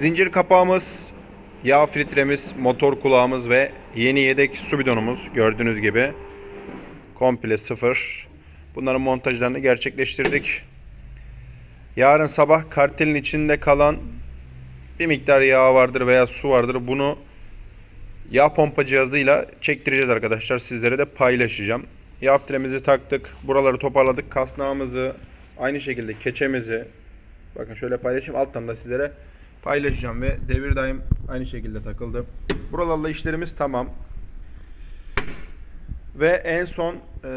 Zincir kapağımız, yağ filtremiz, motor kulağımız ve yeni yedek su bidonumuz gördüğünüz gibi komple sıfır. Bunların montajlarını gerçekleştirdik. Yarın sabah kartelin içinde kalan bir miktar yağ vardır veya su vardır. Bunu yağ pompa cihazıyla çektireceğiz arkadaşlar. Sizlere de paylaşacağım. Yağ filtremizi taktık. Buraları toparladık. Kasnağımızı, aynı şekilde keçemizi bakın şöyle paylaşayım. Alttan da sizlere paylaşacağım ve devir daim aynı şekilde takıldı. Buralarla işlerimiz tamam. Ve en son e,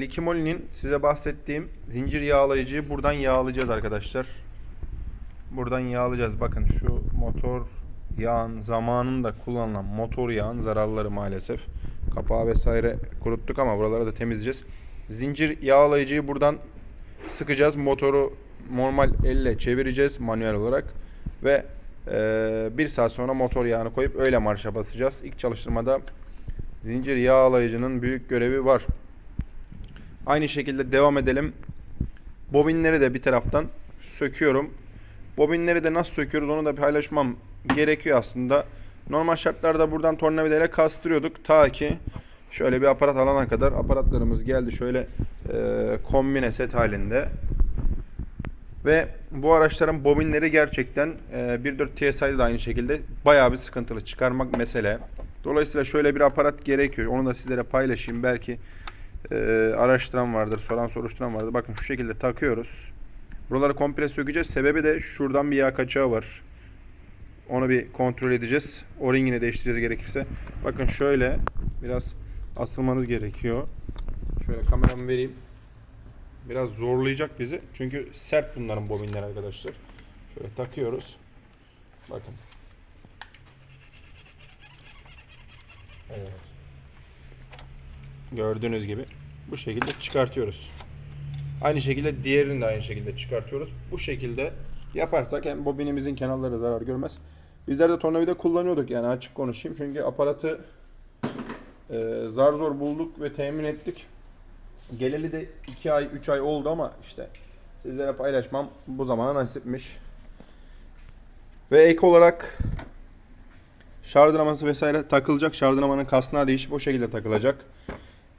Likimoli'nin size bahsettiğim zincir yağlayıcıyı buradan yağlayacağız arkadaşlar. Buradan yağlayacağız. Bakın şu motor yağın zamanında kullanılan motor yağın zararları maalesef. Kapağı vesaire kuruttuk ama buraları da temizleyeceğiz. Zincir yağlayıcıyı buradan sıkacağız. Motoru normal elle çevireceğiz manuel olarak ve e, bir saat sonra motor yağını koyup öyle marşa basacağız. İlk çalıştırmada zincir yağlayıcının büyük görevi var. Aynı şekilde devam edelim. Bobinleri de bir taraftan söküyorum. Bobinleri de nasıl söküyoruz onu da paylaşmam gerekiyor aslında. Normal şartlarda buradan tornavidayla kastırıyorduk ta ki şöyle bir aparat alana kadar aparatlarımız geldi şöyle e, kombine set halinde. Ve bu araçların bobinleri gerçekten e, 1.4 TSI'de de aynı şekilde bayağı bir sıkıntılı çıkarmak mesele. Dolayısıyla şöyle bir aparat gerekiyor. Onu da sizlere paylaşayım. Belki e, araştıran vardır, soran soruşturan vardır. Bakın şu şekilde takıyoruz. Buraları komple sökeceğiz. Sebebi de şuradan bir yağ kaçağı var. Onu bir kontrol edeceğiz. O ringini değiştireceğiz gerekirse. Bakın şöyle biraz asılmanız gerekiyor. Şöyle kameramı vereyim. Biraz zorlayacak bizi. Çünkü sert bunların bobinleri arkadaşlar. Şöyle takıyoruz. Bakın. Evet. Gördüğünüz gibi bu şekilde çıkartıyoruz. Aynı şekilde diğerini de aynı şekilde çıkartıyoruz. Bu şekilde yaparsak hem bobinimizin kenarları zarar görmez. Bizler de tornavida kullanıyorduk yani açık konuşayım. Çünkü aparatı e, zar zor bulduk ve temin ettik. Geleli de 2 ay 3 ay oldu ama işte sizlere paylaşmam bu zamana nasipmiş. Ve ek olarak şarj dinaması vesaire takılacak. Şarj dinamanın kasnağı değişip o şekilde takılacak.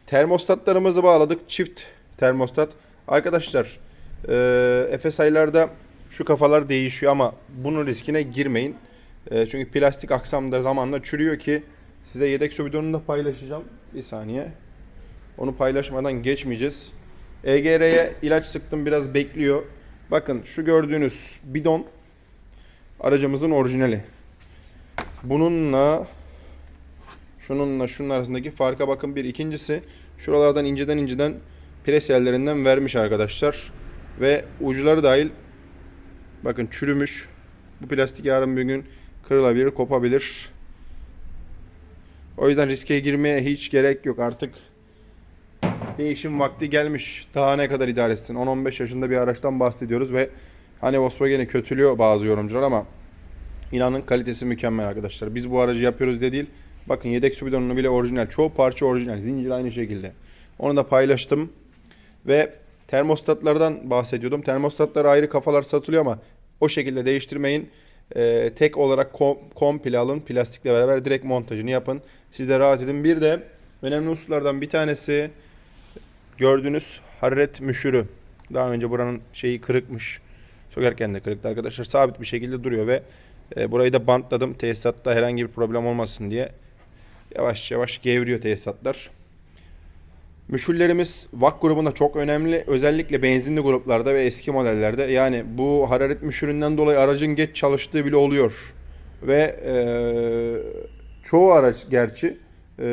Termostatlarımızı bağladık. Çift termostat. Arkadaşlar e, Efes aylarda şu kafalar değişiyor ama bunun riskine girmeyin. E, çünkü plastik aksamda zamanla çürüyor ki size yedek su bidonunu da paylaşacağım. Bir saniye. Onu paylaşmadan geçmeyeceğiz. EGR'ye ilaç sıktım biraz bekliyor. Bakın şu gördüğünüz bidon aracımızın orijinali. Bununla şununla şunun arasındaki farka bakın bir ikincisi şuralardan inceden inceden pres yerlerinden vermiş arkadaşlar. Ve uçları dahil bakın çürümüş. Bu plastik yarın bir gün kırılabilir, kopabilir. O yüzden riske girmeye hiç gerek yok artık. Değişim vakti gelmiş. Daha ne kadar idare etsin? 10-15 yaşında bir araçtan bahsediyoruz ve hani Volkswagen'i kötülüyor bazı yorumcular ama inanın kalitesi mükemmel arkadaşlar. Biz bu aracı yapıyoruz diye değil. Bakın yedek su bidonunu bile orijinal. Çoğu parça orijinal. Zincir aynı şekilde. Onu da paylaştım. Ve termostatlardan bahsediyordum. Termostatlar ayrı kafalar satılıyor ama o şekilde değiştirmeyin. Ee, tek olarak kom- komple alın. Plastikle beraber direkt montajını yapın. Siz de rahat edin. Bir de önemli hususlardan bir tanesi gördüğünüz hararet müşürü. Daha önce buranın şeyi kırıkmış. Sökerken de kırıktı arkadaşlar. Sabit bir şekilde duruyor ve e, burayı da bantladım. Tesisatta herhangi bir problem olmasın diye. Yavaş yavaş gevriyor tesisatlar. Müşüllerimiz VAK grubunda çok önemli. Özellikle benzinli gruplarda ve eski modellerde. Yani bu hararet müşüründen dolayı aracın geç çalıştığı bile oluyor. Ve e, çoğu araç gerçi e,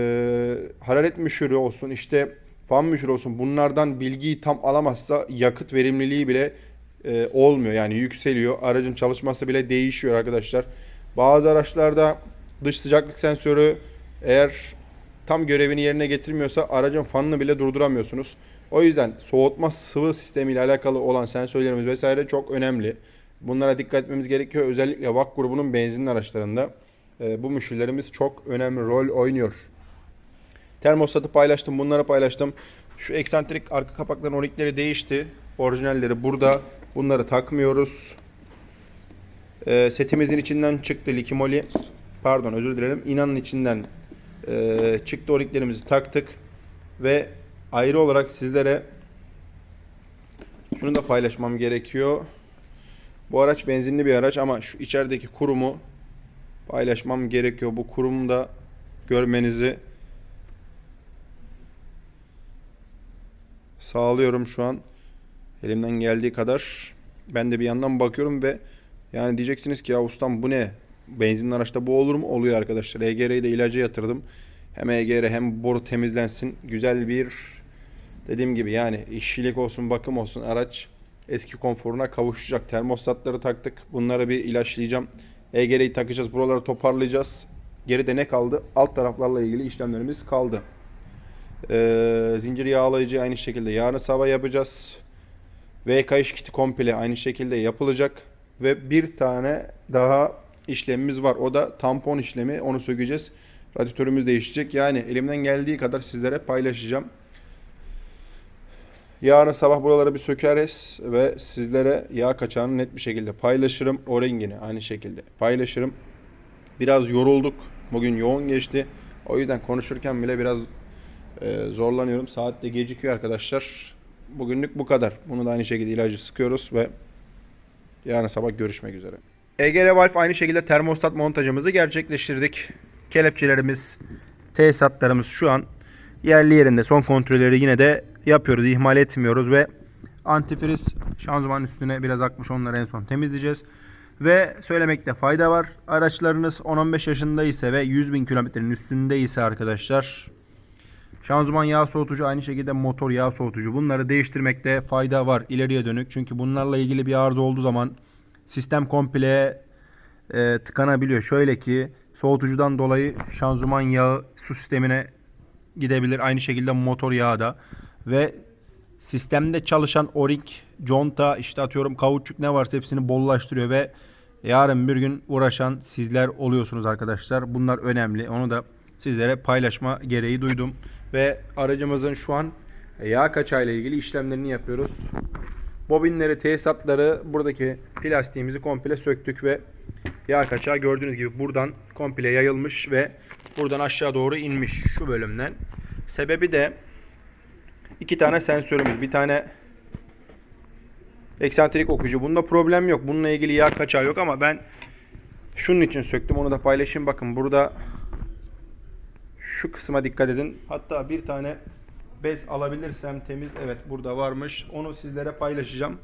hararet müşürü olsun işte fan müşürü olsun bunlardan bilgiyi tam alamazsa yakıt verimliliği bile e, olmuyor. Yani yükseliyor. Aracın çalışması bile değişiyor arkadaşlar. Bazı araçlarda dış sıcaklık sensörü eğer tam görevini yerine getirmiyorsa aracın fanını bile durduramıyorsunuz. O yüzden soğutma sıvı sistemi ile alakalı olan sensörlerimiz vesaire çok önemli. Bunlara dikkat etmemiz gerekiyor. Özellikle VAK grubunun benzinli araçlarında e, bu müşterilerimiz çok önemli rol oynuyor. Termostatı paylaştım, bunları paylaştım. Şu eksantrik arka kapakların onikleri değişti. Orijinalleri burada. Bunları takmıyoruz. Ee, setimizin içinden çıktı Likimoli. Pardon özür dilerim. İnanın içinden e, çıktı o-ringlerimizi taktık. Ve ayrı olarak sizlere şunu da paylaşmam gerekiyor. Bu araç benzinli bir araç ama şu içerideki kurumu paylaşmam gerekiyor. Bu kurumu da görmenizi sağlıyorum şu an. Elimden geldiği kadar. Ben de bir yandan bakıyorum ve yani diyeceksiniz ki ya ustam bu ne? Benzinli araçta bu olur mu? Oluyor arkadaşlar. EGR'yi de ilaca yatırdım. Hem EGR hem boru temizlensin. Güzel bir dediğim gibi yani işçilik olsun bakım olsun araç eski konforuna kavuşacak. Termostatları taktık. Bunları bir ilaçlayacağım. EGR'yi takacağız. Buraları toparlayacağız. Geride ne kaldı? Alt taraflarla ilgili işlemlerimiz kaldı. Ee, zincir yağlayıcı aynı şekilde yarın sabah yapacağız. VK iş kiti komple aynı şekilde yapılacak. Ve bir tane daha işlemimiz var. O da tampon işlemi. Onu sökeceğiz. Radyatörümüz değişecek. Yani elimden geldiği kadar sizlere paylaşacağım. Yarın sabah buraları bir sökeriz ve sizlere yağ kaçağını net bir şekilde paylaşırım. O rengini aynı şekilde paylaşırım. Biraz yorulduk. Bugün yoğun geçti. O yüzden konuşurken bile biraz e, zorlanıyorum. Saat de gecikiyor arkadaşlar. Bugünlük bu kadar. Bunu da aynı şekilde ilacı sıkıyoruz ve yarın sabah görüşmek üzere. EGR Valve aynı şekilde termostat montajımızı gerçekleştirdik. Kelepçelerimiz, tesisatlarımız şu an yerli yerinde. Son kontrolleri yine de yapıyoruz. ihmal etmiyoruz ve antifriz şanzıman üstüne biraz akmış onları en son temizleyeceğiz. Ve söylemekte fayda var. Araçlarınız 10-15 yaşında ise ve 100 bin kilometrenin üstünde ise arkadaşlar Şanzıman yağ soğutucu aynı şekilde motor yağ soğutucu. Bunları değiştirmekte fayda var ileriye dönük. Çünkü bunlarla ilgili bir arıza olduğu zaman sistem komple e, tıkanabiliyor. Şöyle ki soğutucudan dolayı şanzıman yağı su sistemine gidebilir. Aynı şekilde motor yağı da. Ve sistemde çalışan o-ring, conta, işte atıyorum kauçuk ne varsa hepsini bollaştırıyor ve yarın bir gün uğraşan sizler oluyorsunuz arkadaşlar. Bunlar önemli. Onu da sizlere paylaşma gereği duydum. Ve aracımızın şu an yağ kaçağıyla ilgili işlemlerini yapıyoruz. Bobinleri, tesisatları, buradaki plastiğimizi komple söktük ve yağ kaçağı gördüğünüz gibi buradan komple yayılmış ve buradan aşağı doğru inmiş şu bölümden. Sebebi de iki tane sensörümüz, bir tane eksantrik okuyucu. Bunda problem yok. Bununla ilgili yağ kaçağı yok ama ben şunun için söktüm. Onu da paylaşayım. Bakın burada şu kısma dikkat edin. Hatta bir tane bez alabilirsem temiz. Evet burada varmış. Onu sizlere paylaşacağım.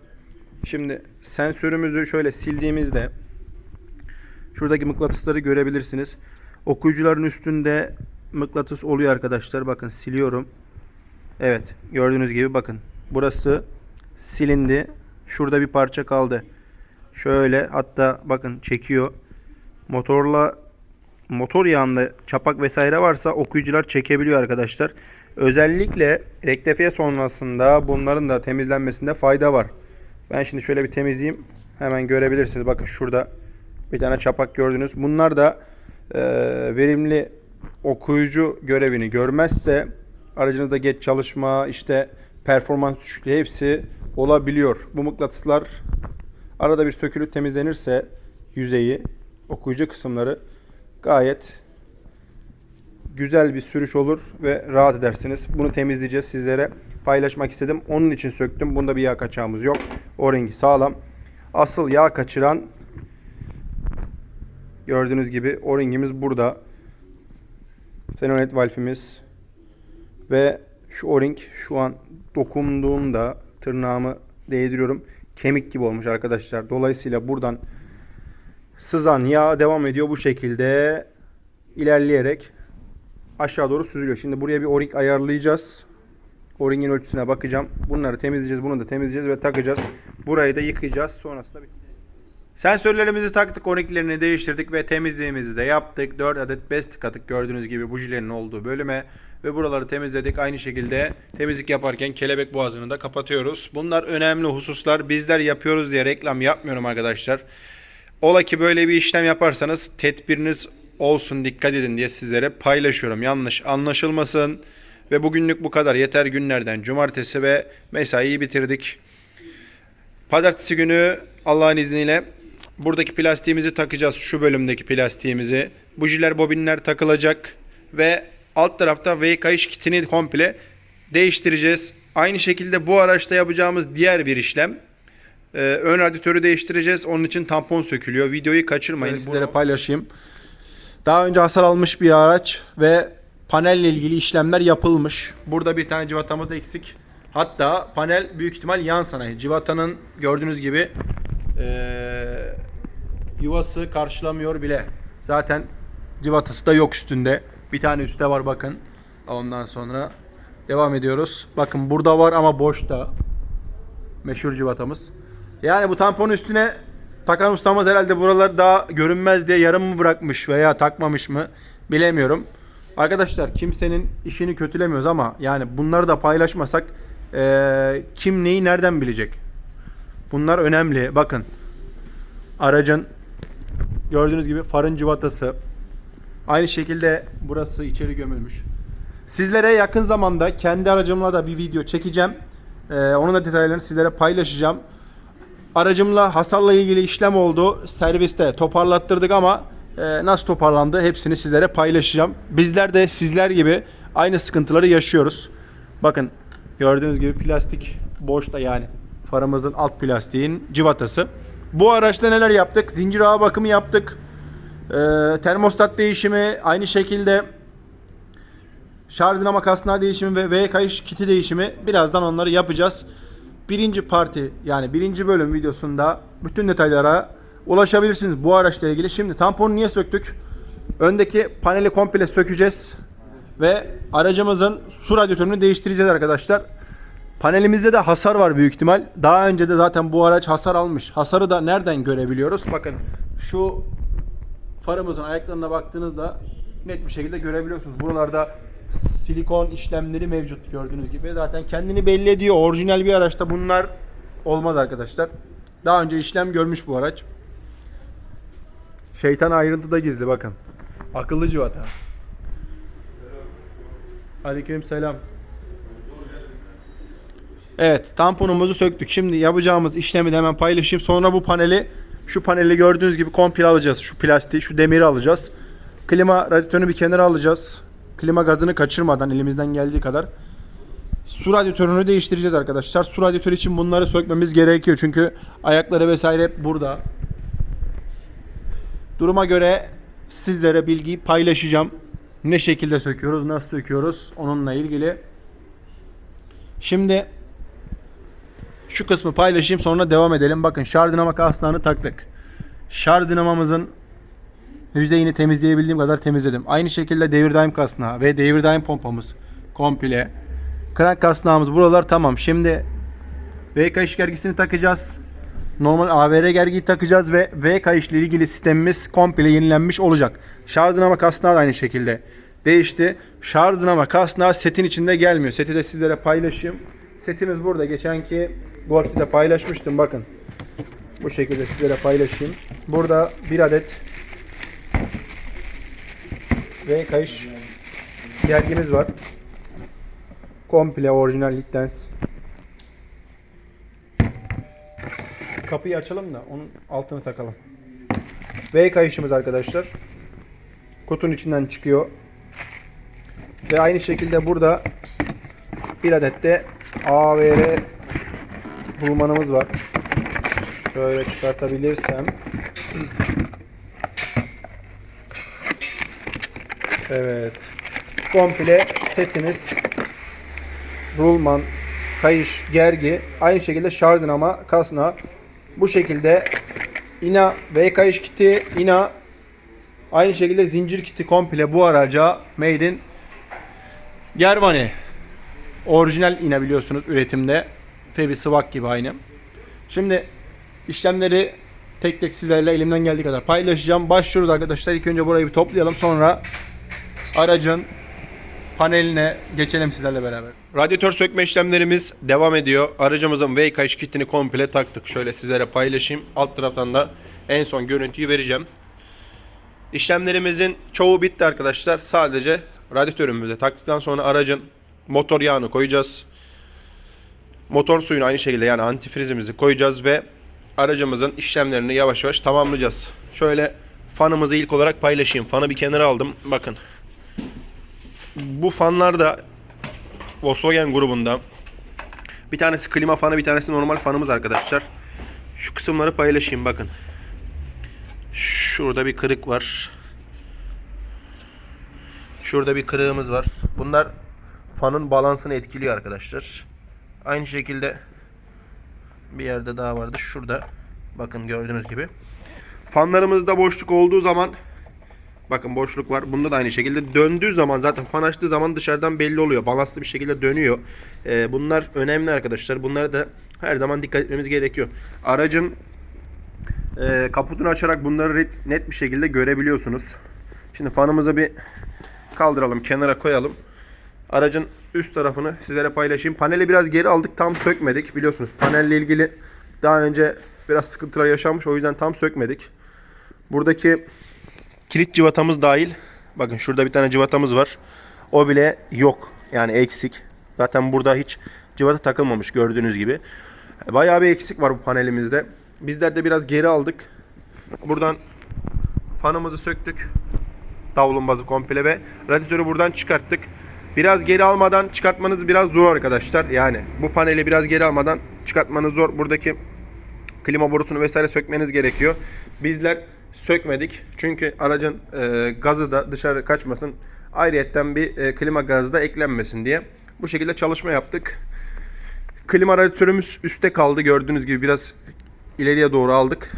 Şimdi sensörümüzü şöyle sildiğimizde şuradaki mıknatısları görebilirsiniz. Okuyucuların üstünde mıknatıs oluyor arkadaşlar. Bakın siliyorum. Evet gördüğünüz gibi bakın. Burası silindi. Şurada bir parça kaldı. Şöyle hatta bakın çekiyor. Motorla motor yağında çapak vesaire varsa okuyucular çekebiliyor arkadaşlar. Özellikle rektifiye sonrasında bunların da temizlenmesinde fayda var. Ben şimdi şöyle bir temizleyeyim. Hemen görebilirsiniz. Bakın şurada bir tane çapak gördünüz. Bunlar da e, verimli okuyucu görevini görmezse aracınızda geç çalışma, işte performans düşüklüğü hepsi olabiliyor. Bu mıknatıslar arada bir sökülüp temizlenirse yüzeyi, okuyucu kısımları gayet güzel bir sürüş olur ve rahat edersiniz. Bunu temizleyeceğiz sizlere paylaşmak istedim. Onun için söktüm. Bunda bir yağ kaçağımız yok. O rengi sağlam. Asıl yağ kaçıran gördüğünüz gibi o rengimiz burada. Senonet valfimiz ve şu o-ring şu an dokunduğumda tırnağımı değdiriyorum. Kemik gibi olmuş arkadaşlar. Dolayısıyla buradan sızan yağ devam ediyor bu şekilde ilerleyerek aşağı doğru süzülüyor. Şimdi buraya bir o-ring ayarlayacağız. O-ringin ölçüsüne bakacağım. Bunları temizleyeceğiz. Bunu da temizleyeceğiz ve takacağız. Burayı da yıkayacağız. Sonrasında bir Sensörlerimizi taktık, o-ringlerini değiştirdik ve temizliğimizi de yaptık. 4 adet bez tıkadık gördüğünüz gibi bujilerin olduğu bölüme ve buraları temizledik. Aynı şekilde temizlik yaparken kelebek boğazını da kapatıyoruz. Bunlar önemli hususlar. Bizler yapıyoruz diye reklam yapmıyorum arkadaşlar. Ola ki böyle bir işlem yaparsanız tedbiriniz olsun dikkat edin diye sizlere paylaşıyorum. Yanlış anlaşılmasın. Ve bugünlük bu kadar. Yeter günlerden cumartesi ve mesaiyi bitirdik. Pazartesi günü Allah'ın izniyle buradaki plastiğimizi takacağız. Şu bölümdeki plastiğimizi. Bujiler, bobinler takılacak. Ve alt tarafta V kayış kitini komple değiştireceğiz. Aynı şekilde bu araçta yapacağımız diğer bir işlem. Ee, ön radyatörü değiştireceğiz. Onun için tampon sökülüyor. Videoyu kaçırmayın. Sizlere paylaşayım. Daha önce hasar almış bir araç ve panelle ilgili işlemler yapılmış. Burada bir tane civatamız eksik. Hatta panel büyük ihtimal yan sanayi. Civatanın gördüğünüz gibi eee, yuvası karşılamıyor bile. Zaten civatası da yok üstünde. Bir tane üstte var bakın. Ondan sonra devam ediyoruz. Bakın burada var ama boşta. Meşhur civatamız. Yani bu tampon üstüne takan ustamız herhalde buralar daha görünmez diye yarım mı bırakmış veya takmamış mı bilemiyorum. Arkadaşlar kimsenin işini kötülemiyoruz ama yani bunları da paylaşmasak eee, kim neyi nereden bilecek? Bunlar önemli. Bakın aracın gördüğünüz gibi farın civatası. Aynı şekilde burası içeri gömülmüş. Sizlere yakın zamanda kendi aracımla da bir video çekeceğim. Ee, onun da detaylarını sizlere paylaşacağım. Aracımla hasarla ilgili işlem oldu. Serviste toparlattırdık ama e, nasıl toparlandı hepsini sizlere paylaşacağım. Bizler de sizler gibi aynı sıkıntıları yaşıyoruz. Bakın gördüğünüz gibi plastik boşta yani farımızın alt plastiğin civatası. Bu araçta neler yaptık? Zincir ağı bakımı yaptık. Ee, termostat değişimi aynı şekilde şarj dinamo kasnağı değişimi ve V kayış kiti değişimi birazdan onları yapacağız. Birinci parti yani birinci bölüm videosunda bütün detaylara ulaşabilirsiniz bu araçla ilgili. Şimdi tamponu niye söktük? Öndeki paneli komple sökeceğiz ve aracımızın su radyatörünü değiştireceğiz arkadaşlar. Panelimizde de hasar var büyük ihtimal. Daha önce de zaten bu araç hasar almış. Hasarı da nereden görebiliyoruz? Bakın şu farımızın ayaklarına baktığınızda net bir şekilde görebiliyorsunuz. Buralarda silikon işlemleri mevcut gördüğünüz gibi. Zaten kendini belli ediyor. Orijinal bir araçta bunlar olmaz arkadaşlar. Daha önce işlem görmüş bu araç. Şeytan ayrıntıda gizli bakın. Akıllı civata. Aleyküm selam. Evet tamponumuzu söktük. Şimdi yapacağımız işlemi de hemen paylaşayım. Sonra bu paneli şu paneli gördüğünüz gibi komple alacağız. Şu plastiği, şu demiri alacağız. Klima radyatörünü bir kenara alacağız. Klima gazını kaçırmadan elimizden geldiği kadar. Su radyatörünü değiştireceğiz arkadaşlar. Su radyatörü için bunları sökmemiz gerekiyor. Çünkü ayakları vesaire hep burada. Duruma göre sizlere bilgiyi paylaşacağım. Ne şekilde söküyoruz, nasıl söküyoruz onunla ilgili. Şimdi şu kısmı paylaşayım sonra devam edelim. Bakın şarj dinamo kasnağını taktık. Şarj dinamomuzun yüzeyini temizleyebildiğim kadar temizledim. Aynı şekilde devir daim kasnağı ve devir daim pompamız komple. Krank kasnağımız buralar tamam. Şimdi V kayış gergisini takacağız. Normal AVR gergiyi takacağız ve V kayış ile ilgili sistemimiz komple yenilenmiş olacak. Şarj dinamo kasnağı da aynı şekilde değişti. Şarj dinamo kasnağı setin içinde gelmiyor. Seti de sizlere paylaşayım. Setimiz burada. Geçenki Golf'te paylaşmıştım. Bakın. Bu şekilde sizlere paylaşayım. Burada bir adet V kayış gergimiz var. Komple orijinal Littens. Kapıyı açalım da onun altını takalım. V kayışımız arkadaşlar. Kutunun içinden çıkıyor. Ve aynı şekilde burada bir adet de AVR bulmanımız var. Şöyle çıkartabilirsem. Evet. Komple setimiz rulman, kayış, gergi, aynı şekilde şarj dinamo, kasna. Bu şekilde ina V kayış kiti, ina aynı şekilde zincir kiti komple bu araca made in Germany. Orijinal ina biliyorsunuz üretimde. Febi Swag gibi aynı. Şimdi işlemleri tek tek sizlerle elimden geldiği kadar paylaşacağım. Başlıyoruz arkadaşlar. İlk önce burayı bir toplayalım. Sonra aracın paneline geçelim sizlerle beraber. Radyatör sökme işlemlerimiz devam ediyor. Aracımızın V kayış kitini komple taktık. Şöyle sizlere paylaşayım. Alt taraftan da en son görüntüyü vereceğim. İşlemlerimizin çoğu bitti arkadaşlar. Sadece radyatörümüzü taktıktan sonra aracın motor yağını koyacağız. Motor suyunu aynı şekilde yani antifrizimizi koyacağız ve aracımızın işlemlerini yavaş yavaş tamamlayacağız. Şöyle fanımızı ilk olarak paylaşayım. Fanı bir kenara aldım. Bakın. Bu fanlar da Volkswagen grubunda. Bir tanesi klima fanı, bir tanesi normal fanımız arkadaşlar. Şu kısımları paylaşayım bakın. Şurada bir kırık var. Şurada bir kırığımız var. Bunlar fanın balansını etkiliyor arkadaşlar. Aynı şekilde bir yerde daha vardı. Şurada. Bakın gördüğünüz gibi. Fanlarımızda boşluk olduğu zaman bakın boşluk var. Bunda da aynı şekilde döndüğü zaman zaten fan açtığı zaman dışarıdan belli oluyor. Balanslı bir şekilde dönüyor. Ee, bunlar önemli arkadaşlar. Bunlara da her zaman dikkat etmemiz gerekiyor. Aracın e, kaputunu açarak bunları net bir şekilde görebiliyorsunuz. Şimdi fanımızı bir kaldıralım, kenara koyalım. Aracın üst tarafını sizlere paylaşayım. Paneli biraz geri aldık, tam sökmedik. Biliyorsunuz panelle ilgili daha önce biraz sıkıntılar yaşanmış. O yüzden tam sökmedik. Buradaki kilit cıvatamız dahil. Bakın şurada bir tane cıvatamız var. O bile yok. Yani eksik. Zaten burada hiç cıvata takılmamış gördüğünüz gibi. Bayağı bir eksik var bu panelimizde. Bizler de biraz geri aldık. Buradan fanımızı söktük. Davlumbazı komple ve radyatörü buradan çıkarttık. Biraz geri almadan çıkartmanız biraz zor arkadaşlar. Yani bu paneli biraz geri almadan çıkartmanız zor. Buradaki klima borusunu vesaire sökmeniz gerekiyor. Bizler sökmedik. Çünkü aracın e, gazı da dışarı kaçmasın. Ayrıyetten bir e, klima gazı da eklenmesin diye. Bu şekilde çalışma yaptık. Klima radyatörümüz üstte kaldı. Gördüğünüz gibi biraz ileriye doğru aldık.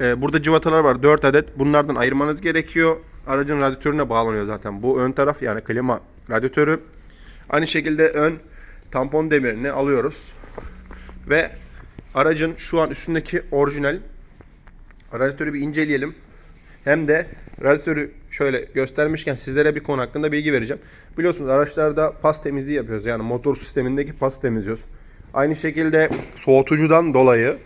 E, burada cıvatalar var 4 adet. Bunlardan ayırmanız gerekiyor. Aracın radyatörüne bağlanıyor zaten. Bu ön taraf yani klima radyatörü. Aynı şekilde ön tampon demirini alıyoruz. Ve aracın şu an üstündeki orijinal radyatörü bir inceleyelim. Hem de radyatörü şöyle göstermişken sizlere bir konu hakkında bilgi vereceğim. Biliyorsunuz araçlarda pas temizliği yapıyoruz. Yani motor sistemindeki pas temizliyoruz. Aynı şekilde soğutucudan dolayı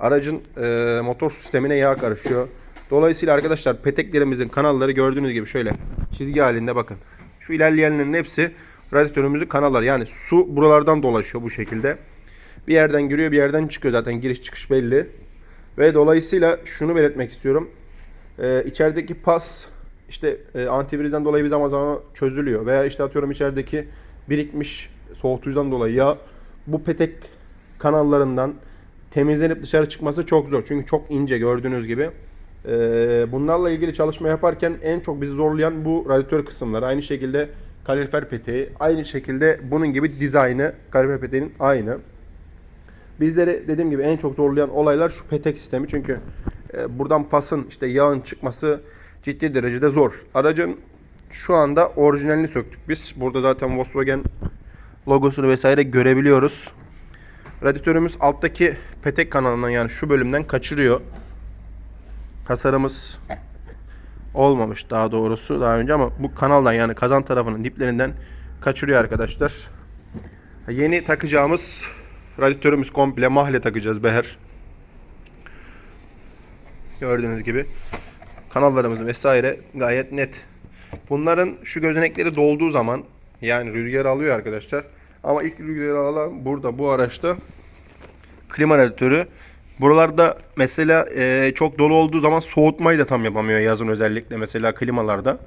aracın e, motor sistemine yağ karışıyor. Dolayısıyla arkadaşlar peteklerimizin kanalları gördüğünüz gibi şöyle çizgi halinde bakın. Şu ilerleyenlerin hepsi radyatörümüzün kanalları. Yani su buralardan dolaşıyor bu şekilde. Bir yerden giriyor bir yerden çıkıyor zaten giriş çıkış belli. Ve dolayısıyla şunu belirtmek istiyorum. Ee, içerideki pas işte e, antivrizden dolayı bir zaman zaman çözülüyor. Veya işte atıyorum içerideki birikmiş soğutucudan dolayı ya bu petek kanallarından temizlenip dışarı çıkması çok zor. Çünkü çok ince gördüğünüz gibi. Ee, bunlarla ilgili çalışma yaparken en çok bizi zorlayan bu radyatör kısımları. Aynı şekilde kalorifer peteği. Aynı şekilde bunun gibi dizaynı kalorifer peteğinin aynı. Bizleri dediğim gibi en çok zorlayan olaylar şu petek sistemi. Çünkü e, buradan pasın işte yağın çıkması ciddi derecede zor. Aracın şu anda orijinalini söktük biz. Burada zaten Volkswagen logosunu vesaire görebiliyoruz. Radyatörümüz alttaki petek kanalından yani şu bölümden kaçırıyor. Hasarımız olmamış daha doğrusu daha önce ama bu kanaldan yani kazan tarafının diplerinden kaçırıyor arkadaşlar. Yeni takacağımız radyatörümüz komple mahle takacağız beher. Gördüğünüz gibi kanallarımız vesaire gayet net. Bunların şu gözenekleri dolduğu zaman yani rüzgar alıyor arkadaşlar. Ama ilk rüzgar alan burada bu araçta klima radyatörü. Buralarda mesela e, çok dolu olduğu zaman soğutmayı da tam yapamıyor yazın özellikle mesela klimalarda.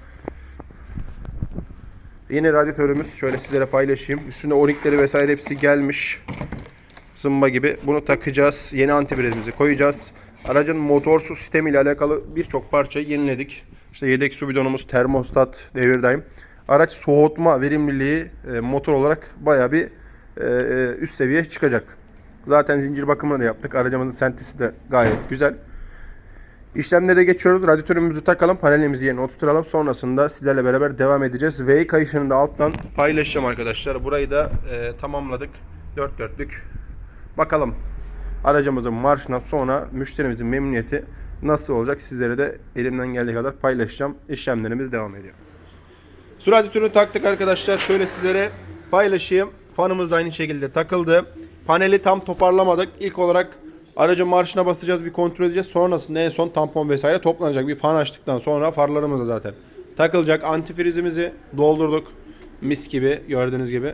Yeni radyatörümüz şöyle sizlere paylaşayım. Üstünde onikleri vesaire hepsi gelmiş. Zımba gibi. Bunu takacağız. Yeni antivrizimizi koyacağız. Aracın motor su sistemi ile alakalı birçok parçayı yeniledik. İşte yedek su bidonumuz, termostat, devirdayım. Araç soğutma verimliliği e, motor olarak baya bir e, e, üst seviye çıkacak. Zaten zincir bakımını da yaptık. Aracımızın sentisi de gayet güzel. İşlemlere geçiyoruz. Radyatörümüzü takalım. Panelimizi yerine oturtalım. Sonrasında sizlerle beraber devam edeceğiz. V kayışını da alttan paylaşacağım arkadaşlar. Burayı da e, tamamladık. Dört dörtlük. Bakalım aracımızın marşından sonra müşterimizin memnuniyeti nasıl olacak sizlere de elimden geldiği kadar paylaşacağım. İşlemlerimiz devam ediyor. Su radyatörünü taktık arkadaşlar. Şöyle sizlere paylaşayım. Fanımız da aynı şekilde takıldı. Paneli tam toparlamadık. İlk olarak aracın marşına basacağız bir kontrol edeceğiz. Sonrasında en son tampon vesaire toplanacak. Bir fan açtıktan sonra farlarımız da zaten takılacak. Antifrizimizi doldurduk. Mis gibi gördüğünüz gibi.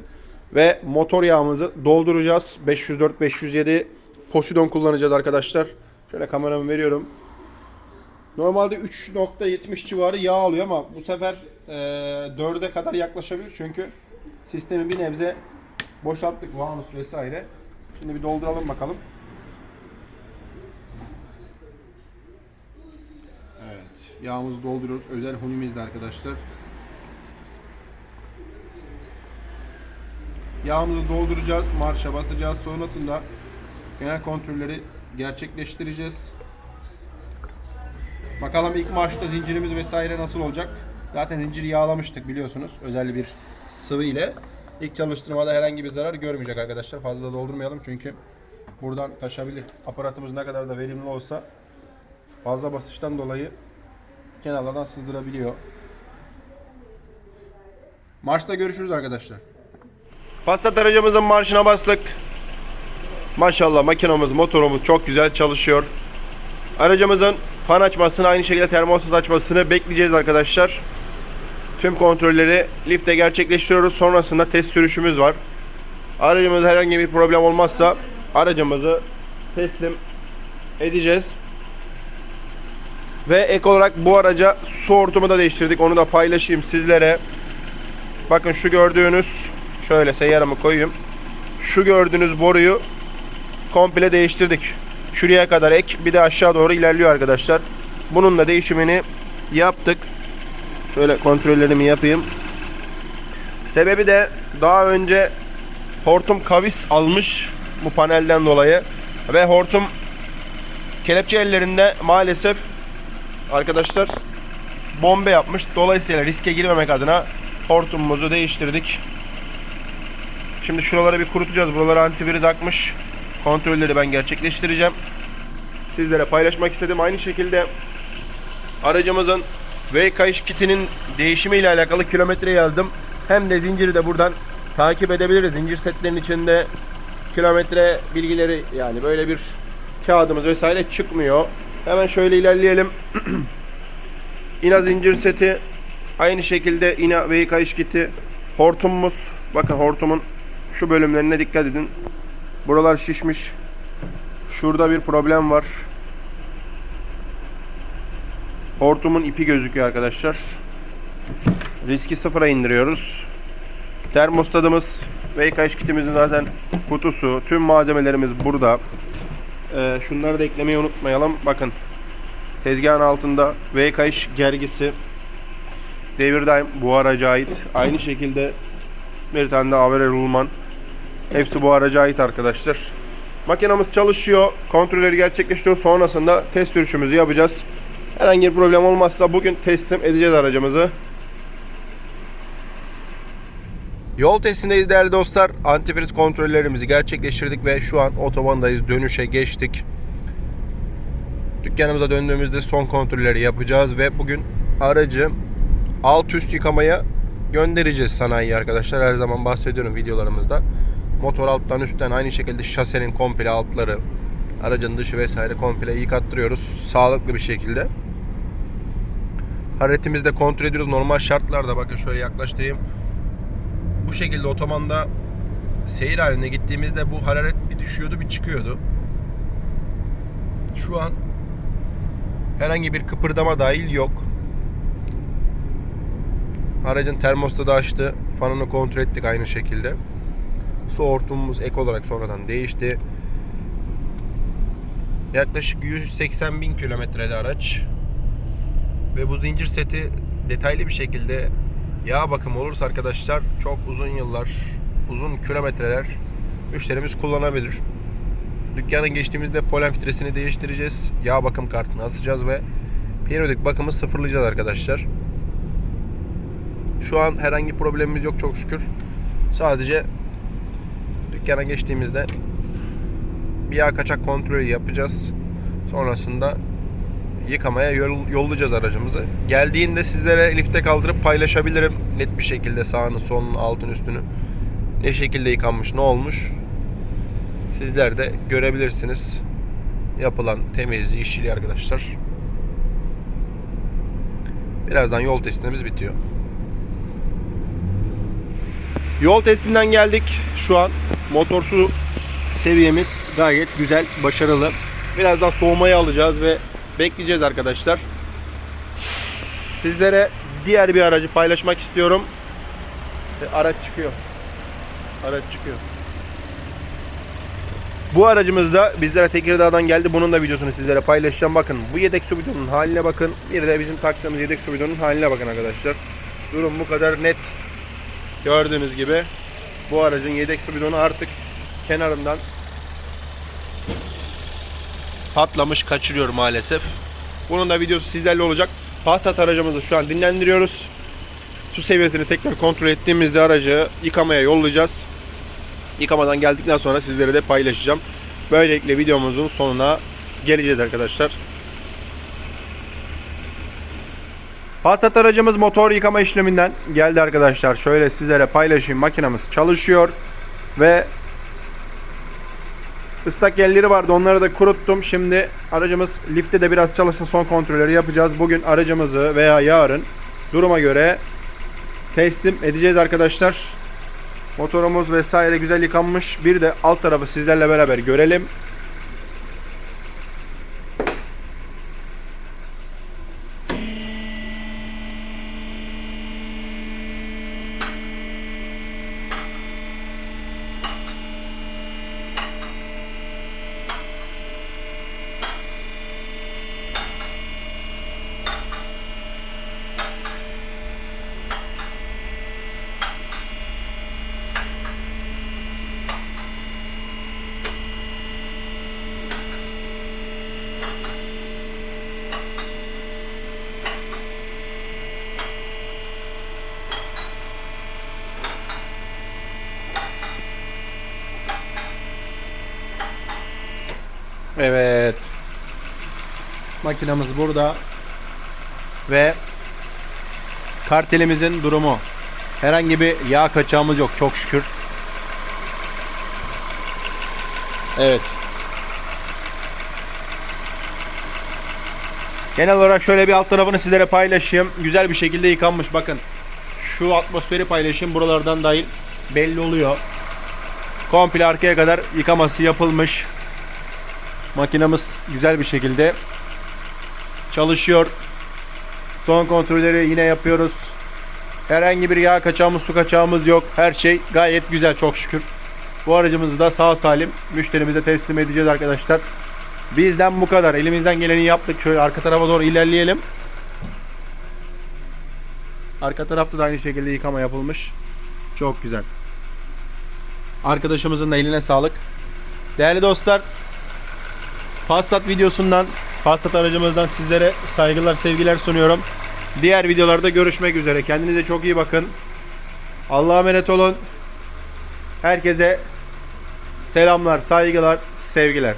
Ve motor yağımızı dolduracağız. 504-507 Posidon kullanacağız arkadaşlar. Şöyle kameramı veriyorum. Normalde 3.70 civarı yağ alıyor ama bu sefer e, 4'e kadar yaklaşabilir çünkü sistemi bir nebze boşalttık vanus vesaire. Şimdi bir dolduralım bakalım. Evet, yağımızı dolduruyoruz. Özel hunimizde arkadaşlar. Yağımızı dolduracağız, marşa basacağız. Sonrasında genel kontrolleri gerçekleştireceğiz. Bakalım ilk marşta zincirimiz vesaire nasıl olacak? Zaten zinciri yağlamıştık biliyorsunuz. Özel bir sıvı ile. İlk çalıştırmada herhangi bir zarar görmeyecek arkadaşlar. Fazla doldurmayalım çünkü buradan taşabilir. Aparatımız ne kadar da verimli olsa fazla basıştan dolayı kenarlardan sızdırabiliyor. Marşta görüşürüz arkadaşlar. Passat aracımızın marşına bastık. Maşallah makinamız, motorumuz çok güzel çalışıyor. Aracımızın fan açmasını aynı şekilde termostat açmasını bekleyeceğiz arkadaşlar. Tüm kontrolleri lifte gerçekleştiriyoruz. Sonrasında test sürüşümüz var. Aracımızda herhangi bir problem olmazsa aracımızı teslim edeceğiz. Ve ek olarak bu araca su hortumu da değiştirdik. Onu da paylaşayım sizlere. Bakın şu gördüğünüz şöyle seyyarımı koyayım. Şu gördüğünüz boruyu komple değiştirdik. Şuraya kadar ek bir de aşağı doğru ilerliyor arkadaşlar. Bunun da değişimini yaptık. Şöyle kontrollerimi yapayım. Sebebi de daha önce hortum kavis almış bu panelden dolayı ve hortum kelepçe ellerinde maalesef arkadaşlar bombe yapmış. Dolayısıyla riske girmemek adına hortumumuzu değiştirdik. Şimdi şuraları bir kurutacağız. Buralara antivirüs akmış. Kontrolleri ben gerçekleştireceğim. Sizlere paylaşmak istedim. Aynı şekilde aracımızın V kayış kitinin değişimi ile alakalı kilometre yazdım. Hem de zinciri de buradan takip edebiliriz. Zincir setlerin içinde kilometre bilgileri yani böyle bir kağıdımız vesaire çıkmıyor. Hemen şöyle ilerleyelim. İna zincir seti aynı şekilde ina V kayış kiti hortumumuz bakın hortumun şu bölümlerine dikkat edin. Buralar şişmiş. Şurada bir problem var. Hortumun ipi gözüküyor arkadaşlar. Riski sıfıra indiriyoruz. Termostatımız ve kayış kitimizin zaten kutusu, tüm malzemelerimiz burada. Ee, şunları da eklemeyi unutmayalım. Bakın tezgahın altında V kayış gergisi Devirdaim bu araca ait. Aynı şekilde bir tane de Avere Rulman. Hepsi bu araca ait arkadaşlar. Makinamız çalışıyor. Kontrolleri gerçekleştiriyor. Sonrasında test sürüşümüzü yapacağız. Herhangi bir problem olmazsa bugün teslim edeceğiz aracımızı. Yol testindeyiz değerli dostlar. Antifriz kontrollerimizi gerçekleştirdik ve şu an otobandayız. Dönüşe geçtik. Dükkanımıza döndüğümüzde son kontrolleri yapacağız ve bugün aracı alt üst yıkamaya göndereceğiz sanayi arkadaşlar. Her zaman bahsediyorum videolarımızda. Motor alttan üstten aynı şekilde şasenin komple altları, aracın dışı vesaire komple yıkattırıyoruz. Sağlıklı bir şekilde. Hararetimizi de kontrol ediyoruz. Normal şartlarda bakın şöyle yaklaştırayım. Bu şekilde otomanda seyir halinde gittiğimizde bu hararet bir düşüyordu bir çıkıyordu. Şu an herhangi bir kıpırdama dahil yok. Aracın termostatı açtı. Fanını kontrol ettik aynı şekilde. Su hortumumuz ek olarak sonradan değişti. Yaklaşık 180 bin kilometrede araç. Ve bu zincir seti detaylı bir şekilde yağ bakımı olursa arkadaşlar çok uzun yıllar, uzun kilometreler müşterimiz kullanabilir. Dükkanın geçtiğimizde polen filtresini değiştireceğiz. Yağ bakım kartını asacağız ve periyodik bakımı sıfırlayacağız arkadaşlar. Şu an herhangi problemimiz yok çok şükür. Sadece dükkana geçtiğimizde bir yağ kaçak kontrolü yapacağız. Sonrasında yıkamaya yol, yollayacağız aracımızı. Geldiğinde sizlere lifte kaldırıp paylaşabilirim. Net bir şekilde sağını, solunu, altın, üstünü ne şekilde yıkanmış, ne olmuş. Sizler de görebilirsiniz. Yapılan temizliği, işçiliği arkadaşlar. Birazdan yol testimiz bitiyor. Yol testinden geldik. Şu an motor su seviyemiz gayet güzel, başarılı. Birazdan soğumayı alacağız ve bekleyeceğiz arkadaşlar. Sizlere diğer bir aracı paylaşmak istiyorum. Ve araç çıkıyor. Araç çıkıyor. Bu aracımız da bizlere Tekirdağ'dan geldi. Bunun da videosunu sizlere paylaşacağım. Bakın bu yedek su bidonunun haline bakın. Bir de bizim taktığımız yedek su bidonunun haline bakın arkadaşlar. Durum bu kadar net. Gördüğünüz gibi bu aracın yedek su bidonu artık kenarından patlamış kaçırıyor maalesef. Bunun da videosu sizlerle olacak. Passat aracımızı şu an dinlendiriyoruz. Su seviyesini tekrar kontrol ettiğimizde aracı yıkamaya yollayacağız. Yıkamadan geldikten sonra sizlere de paylaşacağım. Böylelikle videomuzun sonuna geleceğiz arkadaşlar. Passat aracımız motor yıkama işleminden geldi arkadaşlar. Şöyle sizlere paylaşayım. Makinamız çalışıyor ve ıslak yerleri vardı. Onları da kuruttum. Şimdi aracımız lifte de biraz çalışsın. Son kontrolleri yapacağız. Bugün aracımızı veya yarın duruma göre teslim edeceğiz arkadaşlar. Motorumuz vesaire güzel yıkanmış. Bir de alt tarafı sizlerle beraber görelim. Evet. Makinamız burada. Ve kartelimizin durumu. Herhangi bir yağ kaçağımız yok çok şükür. Evet. Genel olarak şöyle bir alt tarafını sizlere paylaşayım. Güzel bir şekilde yıkanmış bakın. Şu atmosferi paylaşayım buralardan dahil belli oluyor. Komple arkaya kadar yıkaması yapılmış. Makinamız güzel bir şekilde çalışıyor. Son kontrolleri yine yapıyoruz. Herhangi bir yağ kaçağımız, su kaçağımız yok. Her şey gayet güzel çok şükür. Bu aracımızı da sağ salim müşterimize teslim edeceğiz arkadaşlar. Bizden bu kadar. Elimizden geleni yaptık. Şöyle arka tarafa doğru ilerleyelim. Arka tarafta da aynı şekilde yıkama yapılmış. Çok güzel. Arkadaşımızın da eline sağlık. Değerli dostlar, Passat videosundan, Passat aracımızdan sizlere saygılar, sevgiler sunuyorum. Diğer videolarda görüşmek üzere. Kendinize çok iyi bakın. Allah'a emanet olun. Herkese selamlar, saygılar, sevgiler.